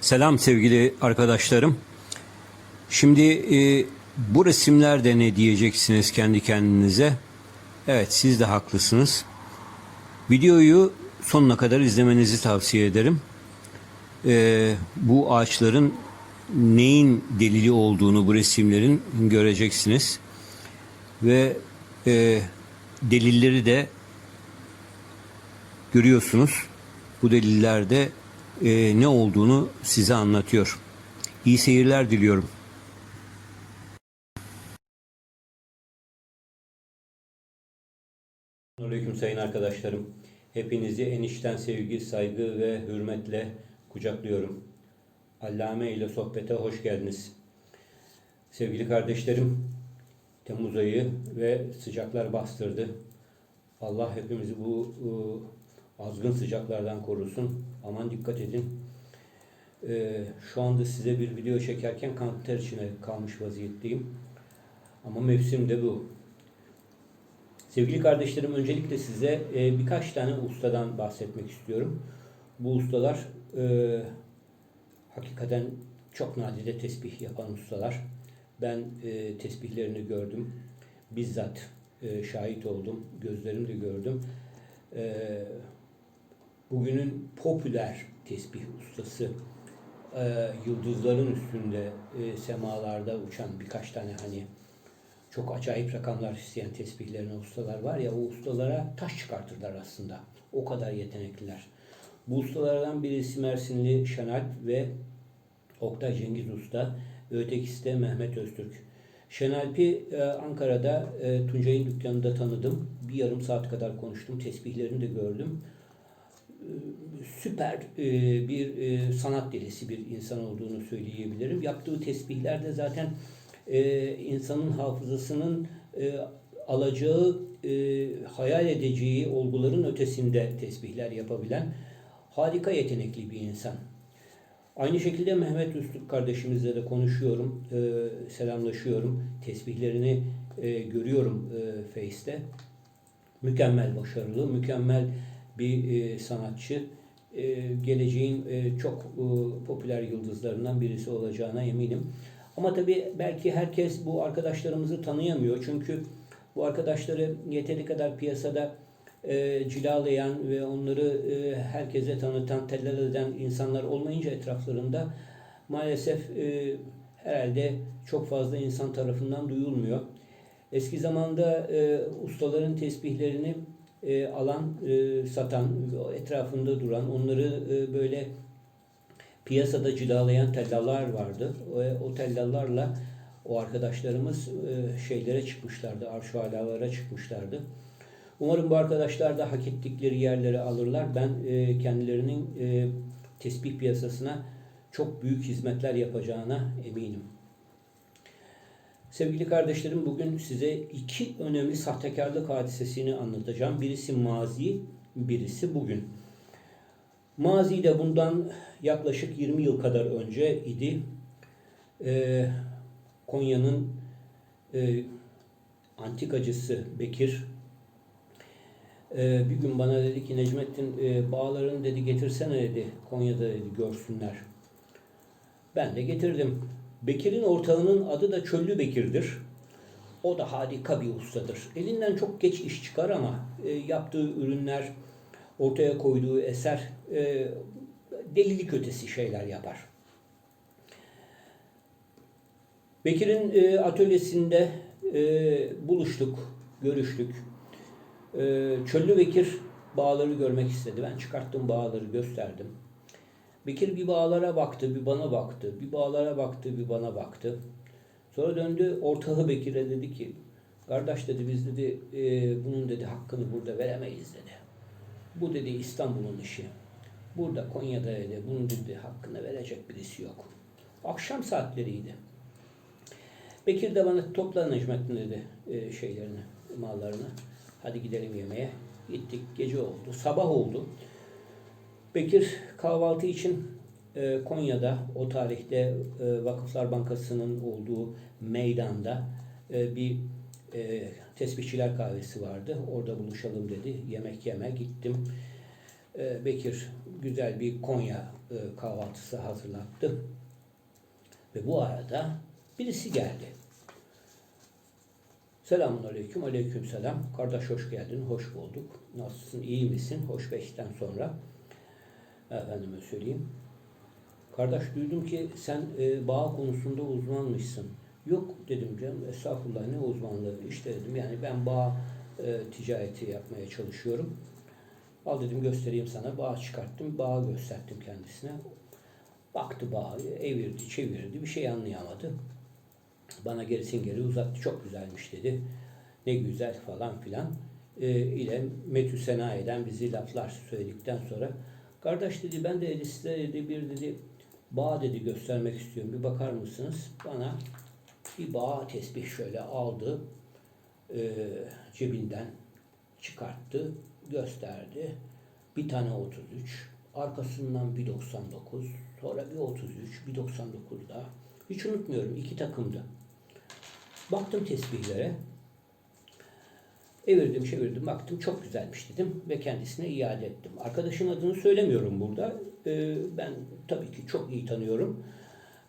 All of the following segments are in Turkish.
Selam sevgili arkadaşlarım. Şimdi e, bu resimlerde ne diyeceksiniz kendi kendinize? Evet siz de haklısınız. Videoyu sonuna kadar izlemenizi tavsiye ederim. E, bu ağaçların neyin delili olduğunu bu resimlerin göreceksiniz. Ve e, delilleri de görüyorsunuz. Bu delillerde e, ne olduğunu size anlatıyor. İyi seyirler diliyorum. Aleyküm sayın arkadaşlarım. Hepinizi en içten sevgi, saygı ve hürmetle kucaklıyorum. Allame ile sohbete hoş geldiniz. Sevgili kardeşlerim, Temmuz ayı ve sıcaklar bastırdı. Allah hepimizi bu e, azgın sıcaklardan korusun. Aman dikkat edin. E, şu anda size bir video çekerken kanter içine kalmış vaziyetteyim. Ama mevsim de bu. Sevgili kardeşlerim öncelikle size e, birkaç tane ustadan bahsetmek istiyorum. Bu ustalar e, hakikaten çok nadide tesbih yapan ustalar. Ben e, tesbihlerini gördüm. Bizzat e, şahit oldum. Gözlerimle gördüm. E, bugünün popüler tesbih ustası e, yıldızların üstünde e, semalarda uçan birkaç tane hani çok acayip rakamlar isteyen tesbihlerine ustalar var ya o ustalara taş çıkartırlar aslında. O kadar yetenekliler. Bu ustalardan birisi Mersinli Şenalp ve Oktay Cengiz Usta. Ötekisi de Mehmet Öztürk. Şenalp'i e, Ankara'da e, Tuncay'ın dükkanında tanıdım. Bir yarım saat kadar konuştum. Tesbihlerini de gördüm. Süper e, bir e, sanat delisi bir insan olduğunu söyleyebilirim. Yaptığı tesbihler de zaten e, insanın hafızasının alacağı, hayal edeceği olguların ötesinde tesbihler yapabilen harika yetenekli bir insan. Aynı şekilde Mehmet Üstürk kardeşimizle de konuşuyorum, selamlaşıyorum. Tesbihlerini görüyorum e, Face'te. Mükemmel başarılı, mükemmel bir e, sanatçı. E, geleceğin e, çok e, popüler yıldızlarından birisi olacağına eminim. Ama tabii belki herkes bu arkadaşlarımızı tanıyamıyor. Çünkü bu arkadaşları yeteri kadar piyasada e, cilalayan ve onları e, herkese tanıtan, tellal eden insanlar olmayınca etraflarında maalesef e, herhalde çok fazla insan tarafından duyulmuyor. Eski zamanda e, ustaların tesbihlerini e, alan, e, satan, etrafında duran, onları e, böyle piyasada cilalayan tellallar vardı. O, o tellallarla o arkadaşlarımız e, şeylere çıkmışlardı, arş alalara çıkmışlardı. Umarım bu arkadaşlar da hak ettikleri yerleri alırlar. Ben e, kendilerinin e, tesbih piyasasına çok büyük hizmetler yapacağına eminim. Sevgili kardeşlerim bugün size iki önemli sahtekarlık hadisesini anlatacağım. Birisi mazi, birisi bugün. Mazide bundan yaklaşık 20 yıl kadar önce idi. Ee, Konya'nın e, antikacısı Bekir e, bir gün bana dedi ki Necmettin e, bağlarını dedi getirsene dedi Konya'da dedi görsünler. Ben de getirdim. Bekir'in ortağının adı da Çöllü Bekir'dir. O da harika bir ustadır. Elinden çok geç iş çıkar ama e, yaptığı ürünler, ortaya koyduğu eser e, delilik ötesi şeyler yapar. Bekir'in e, atölyesinde e, buluştuk, görüştük. E, Çöllü Bekir bağları görmek istedi. Ben çıkarttım bağları gösterdim. Bekir bir bağlara baktı, bir bana baktı. Bir bağlara baktı, bir bana baktı. Sonra döndü ortağı Bekir'e dedi ki, kardeş dedi biz dedi e, bunun dedi hakkını burada veremeyiz dedi. Bu dedi İstanbul'un işi. Burada Konya'da dedi bunun dedi hakkını verecek birisi yok. Akşam saatleriydi. Bekir de bana topla Necmettin dedi e, şeylerini, mallarını. Hadi gidelim yemeğe. Gittik. Gece oldu. Sabah oldu. Bekir kahvaltı için e, Konya'da o tarihte e, Vakıflar Bankası'nın olduğu meydanda e, bir e, tesbihçiler kahvesi vardı. Orada buluşalım dedi. Yemek yeme gittim. E, Bekir güzel bir Konya e, kahvaltısı hazırlattı. Ve bu arada birisi geldi. Selamun aleyküm, aleyküm selam. Kardeş hoş geldin, hoş bulduk. Nasılsın, iyi misin? Hoş beşten sonra. Efendime söyleyeyim. Kardeş duydum ki sen e, bağ konusunda uzmanmışsın. Yok dedim canım, estağfurullah ne uzmanlığı. İşte dedim yani ben bağ e, ticareti yapmaya çalışıyorum. Al dedim göstereyim sana. Bağ çıkarttım, bağı gösterdim kendisine. Baktı bağı, evirdi, çevirdi, bir şey anlayamadı. Bana gerisin geri uzattı. Çok güzelmiş dedi. Ne güzel falan filan. E, ile metü sena eden bizi laflar söyledikten sonra kardeş dedi ben de dedi, size dedi, bir dedi bağ dedi göstermek istiyorum. Bir bakar mısınız? Bana bir bağ tesbih şöyle aldı. E, cebinden çıkarttı. Gösterdi. Bir tane 33. Arkasından bir 99. Sonra bir 33. Bir 99 daha. Hiç unutmuyorum. iki takımdı. Baktım tesbihlere. Evirdim çevirdim baktım çok güzelmiş dedim ve kendisine iade ettim. Arkadaşın adını söylemiyorum burada. Ee, ben tabii ki çok iyi tanıyorum.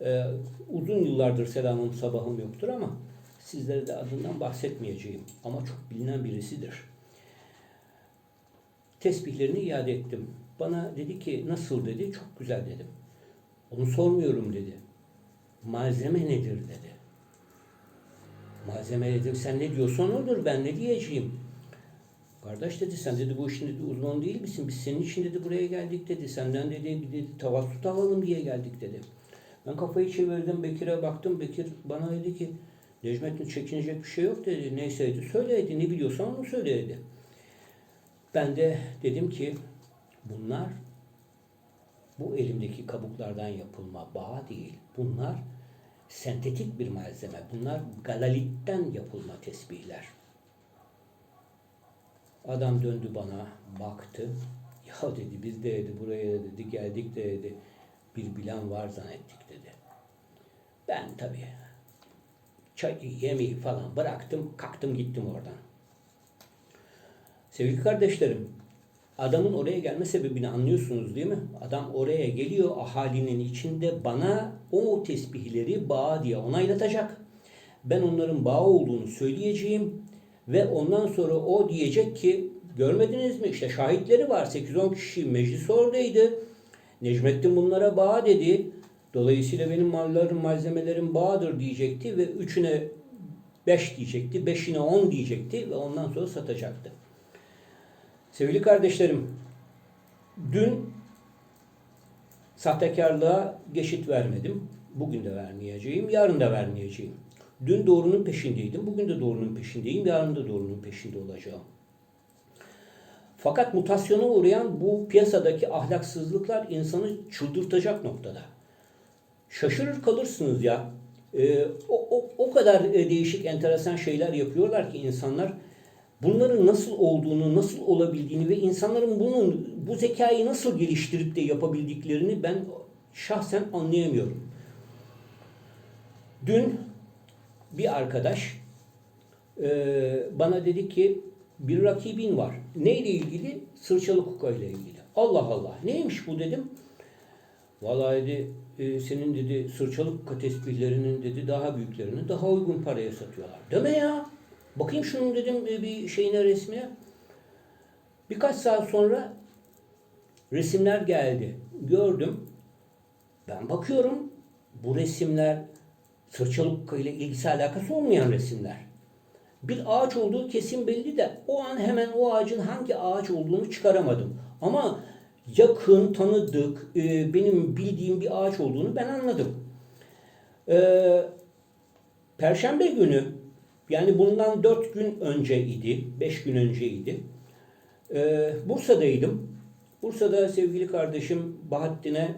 Ee, uzun yıllardır selamım sabahım yoktur ama sizlere de adından bahsetmeyeceğim. Ama çok bilinen birisidir. Tesbihlerini iade ettim. Bana dedi ki nasıl dedi çok güzel dedim. Onu sormuyorum dedi. Malzeme nedir dedi. Malzeme dedim sen ne diyorsan olur ben ne diyeceğim. Kardeş dedi sen dedi bu işin dedi, uzman değil misin? Biz senin için dedi buraya geldik dedi. Senden dedi bir dedi tavassut alalım diye geldik dedi. Ben kafayı çevirdim Bekir'e baktım. Bekir bana dedi ki Necmettin çekinecek bir şey yok dedi. Neyse dedi söyledi ne biliyorsan onu söyledi. Ben de dedim ki bunlar bu elimdeki kabuklardan yapılma bağ değil. Bunlar sentetik bir malzeme. Bunlar galalitten yapılma tesbihler. Adam döndü bana, baktı. Ya dedi biz de dedi buraya dedi geldik de dedi bir bilen var zannettik dedi. Ben tabii çay yemeği falan bıraktım, kalktım gittim oradan. Sevgili kardeşlerim, adamın oraya gelme sebebini anlıyorsunuz değil mi? Adam oraya geliyor ahalinin içinde bana o tesbihleri bağ diye onaylatacak. Ben onların bağ olduğunu söyleyeceğim ve ondan sonra o diyecek ki görmediniz mi işte şahitleri var 8-10 kişi meclis oradaydı. Necmettin bunlara bağ dedi. Dolayısıyla benim mallarım, malzemelerim bağdır diyecekti ve üçüne 5 diyecekti, beşine 10 diyecekti ve ondan sonra satacaktı. Sevgili kardeşlerim, dün sahtekarlığa geçit vermedim. Bugün de vermeyeceğim, yarın da vermeyeceğim. Dün doğrunun peşindeydim, bugün de doğrunun peşindeyim, yarın da doğrunun peşinde olacağım. Fakat mutasyona uğrayan bu piyasadaki ahlaksızlıklar insanı çıldırtacak noktada. Şaşırır kalırsınız ya. Ee, o, o, o kadar e, değişik, enteresan şeyler yapıyorlar ki insanlar bunların nasıl olduğunu, nasıl olabildiğini ve insanların bunun bu zekayı nasıl geliştirip de yapabildiklerini ben şahsen anlayamıyorum. Dün bir arkadaş e, bana dedi ki bir rakibin var. Neyle ilgili? Sırçalı kuka ile ilgili. Allah Allah. Neymiş bu dedim. Vallahi dedi e, senin dedi sırçalı kuka tesbihlerinin dedi daha büyüklerini daha uygun paraya satıyorlar. Deme ya. Bakayım şunun dedim e, bir şeyine resmine. Birkaç saat sonra resimler geldi. Gördüm. Ben bakıyorum bu resimler sırçalık ile ilgisi alakası olmayan resimler. Bir ağaç olduğu kesin belli de o an hemen o ağacın hangi ağaç olduğunu çıkaramadım. Ama yakın, tanıdık, e, benim bildiğim bir ağaç olduğunu ben anladım. E, Perşembe günü yani bundan dört gün önceydi, beş gün önceydi. E, Bursa'daydım. Bursa'da sevgili kardeşim Bahattin'e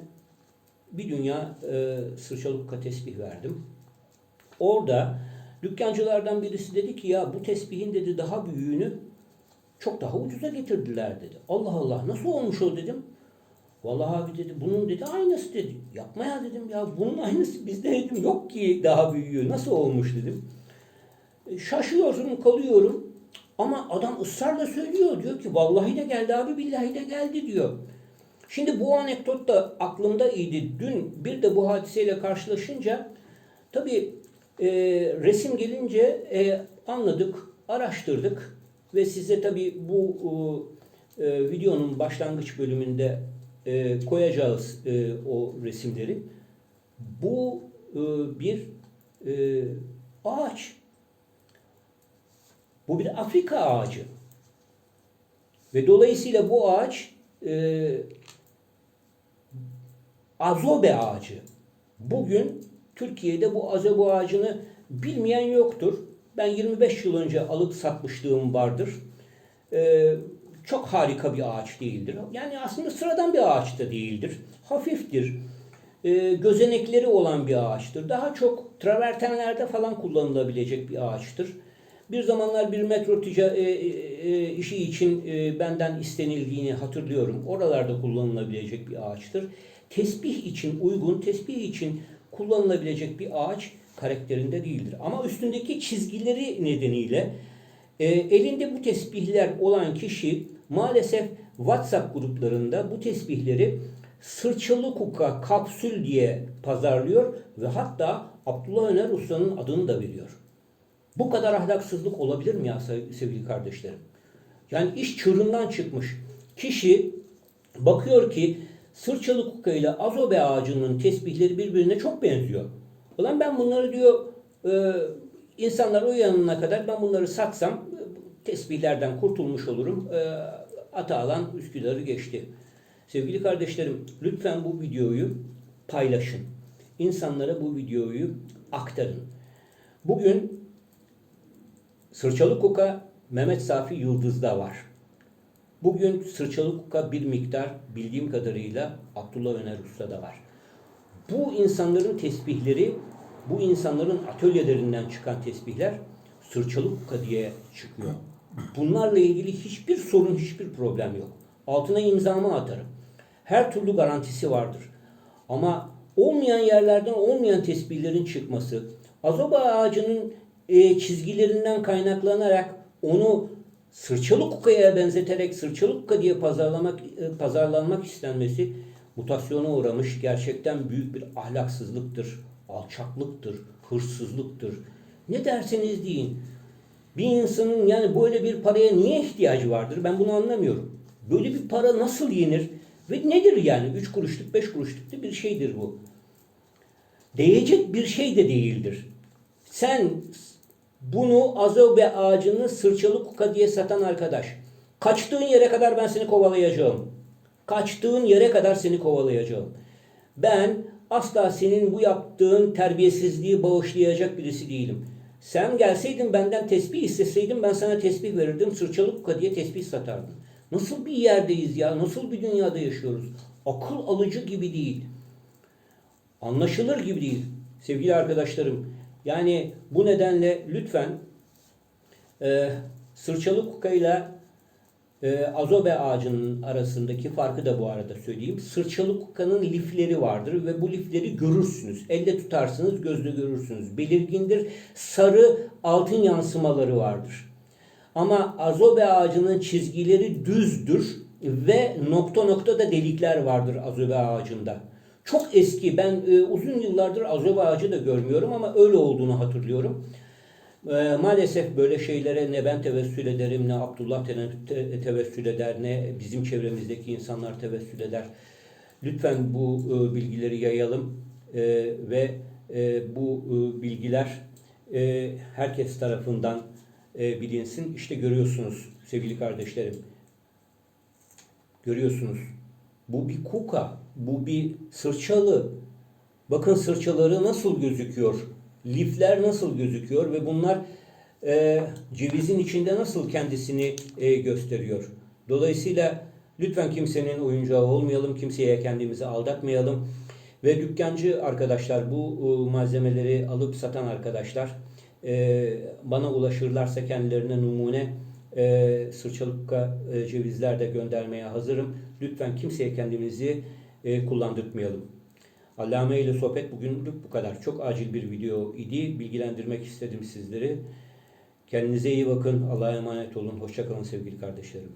bir dünya e, sırçalık tesbih verdim. Orada dükkancılardan birisi dedi ki ya bu tesbihin dedi daha büyüğünü çok daha ucuza getirdiler dedi. Allah Allah nasıl olmuş o dedim. Vallahi abi dedi bunun dedi aynısı dedi. Yapma ya dedim ya bunun aynısı bizde dedim yok ki daha büyüğü nasıl olmuş dedim. E, Şaşıyorsun kalıyorum ama adam ısrarla söylüyor diyor ki vallahi de geldi abi billahi de geldi diyor. Şimdi bu anekdot da aklımda iyiydi. Dün bir de bu hadiseyle karşılaşınca tabii e, resim gelince e, anladık, araştırdık ve size tabii bu e, videonun başlangıç bölümünde e, koyacağız e, o resimleri. Bu e, bir e, ağaç. Bu bir Afrika ağacı. Ve dolayısıyla bu ağaç e, azobe ağacı. Bugün Türkiye'de bu azobe ağacını bilmeyen yoktur. Ben 25 yıl önce alıp satmışlığım vardır. E, çok harika bir ağaç değildir. Yani aslında sıradan bir ağaç da değildir. Hafiftir. E, gözenekleri olan bir ağaçtır. Daha çok travertenlerde falan kullanılabilecek bir ağaçtır. Bir zamanlar bir metro tica- e, e, işi için e, benden istenildiğini hatırlıyorum. Oralarda kullanılabilecek bir ağaçtır. Tesbih için uygun, tesbih için kullanılabilecek bir ağaç karakterinde değildir. Ama üstündeki çizgileri nedeniyle e, elinde bu tesbihler olan kişi maalesef WhatsApp gruplarında bu tesbihleri sırçalı kuka kapsül diye pazarlıyor ve hatta Abdullah Öner Usta'nın adını da veriyor. Bu kadar ahlaksızlık olabilir mi ya sevgili kardeşlerim? Yani iş çığırından çıkmış. Kişi bakıyor ki sırçalı kuka ile azobe ağacının tesbihleri birbirine çok benziyor. Ulan ben bunları diyor e, insanlar uyanana kadar ben bunları satsam e, tesbihlerden kurtulmuş olurum. E, ata alan Üsküdar'ı geçti. Sevgili kardeşlerim lütfen bu videoyu paylaşın. İnsanlara bu videoyu aktarın. Bugün Sırçalı Kuka Mehmet Safi Yıldız'da var. Bugün Sırçalı Kuka bir miktar bildiğim kadarıyla Abdullah Öner Usta'da var. Bu insanların tesbihleri, bu insanların atölyelerinden çıkan tesbihler Sırçalı Kuka diye çıkıyor. Bunlarla ilgili hiçbir sorun, hiçbir problem yok. Altına imzamı atarım. Her türlü garantisi vardır. Ama olmayan yerlerden olmayan tesbihlerin çıkması, azoba ağacının e, çizgilerinden kaynaklanarak onu sırçalı kukaya benzeterek sırçalı kuka diye pazarlamak e, pazarlanmak istenmesi mutasyona uğramış gerçekten büyük bir ahlaksızlıktır, alçaklıktır, hırsızlıktır. Ne derseniz deyin. Bir insanın yani böyle bir paraya niye ihtiyacı vardır? Ben bunu anlamıyorum. Böyle bir para nasıl yenir? Ve nedir yani? Üç kuruşluk, beş kuruşluk da bir şeydir bu. Değecek bir şey de değildir. Sen bunu azobe ağacını sırçalı kuka diye satan arkadaş. Kaçtığın yere kadar ben seni kovalayacağım. Kaçtığın yere kadar seni kovalayacağım. Ben asla senin bu yaptığın terbiyesizliği bağışlayacak birisi değilim. Sen gelseydin benden tesbih isteseydin ben sana tesbih verirdim. Sırçalı kuka diye tesbih satardın. Nasıl bir yerdeyiz ya? Nasıl bir dünyada yaşıyoruz? Akıl alıcı gibi değil. Anlaşılır gibi değil. Sevgili arkadaşlarım, yani bu nedenle lütfen e, sırçalı kuka ile e, azobe ağacının arasındaki farkı da bu arada söyleyeyim. Sırçalı kukanın lifleri vardır ve bu lifleri görürsünüz. Elle tutarsınız, gözle görürsünüz. Belirgindir. Sarı altın yansımaları vardır. Ama azobe ağacının çizgileri düzdür ve nokta nokta da delikler vardır azobe ağacında. Çok eski. Ben e, uzun yıllardır azobe ağacı da görmüyorum ama öyle olduğunu hatırlıyorum. E, maalesef böyle şeylere ne ben tevessül ederim, ne Abdullah te, tevessül eder, ne bizim çevremizdeki insanlar tevessül eder. Lütfen bu e, bilgileri yayalım e, ve e, bu e, bilgiler e, herkes tarafından e, bilinsin. İşte görüyorsunuz sevgili kardeşlerim. Görüyorsunuz. Bu bir kuka, bu bir sırçalı. Bakın sırçaları nasıl gözüküyor, lifler nasıl gözüküyor ve bunlar e, cevizin içinde nasıl kendisini e, gösteriyor. Dolayısıyla lütfen kimsenin oyuncağı olmayalım, kimseye kendimizi aldatmayalım. Ve dükkancı arkadaşlar, bu e, malzemeleri alıp satan arkadaşlar e, bana ulaşırlarsa kendilerine numune e, sırçalıkka e, cevizler de göndermeye hazırım. Lütfen kimseye kendimizi e, kullandırtmayalım. Allame ile sohbet bugünlük bu kadar. Çok acil bir video idi. Bilgilendirmek istedim sizleri. Kendinize iyi bakın. Allah'a emanet olun. Hoşçakalın sevgili kardeşlerim.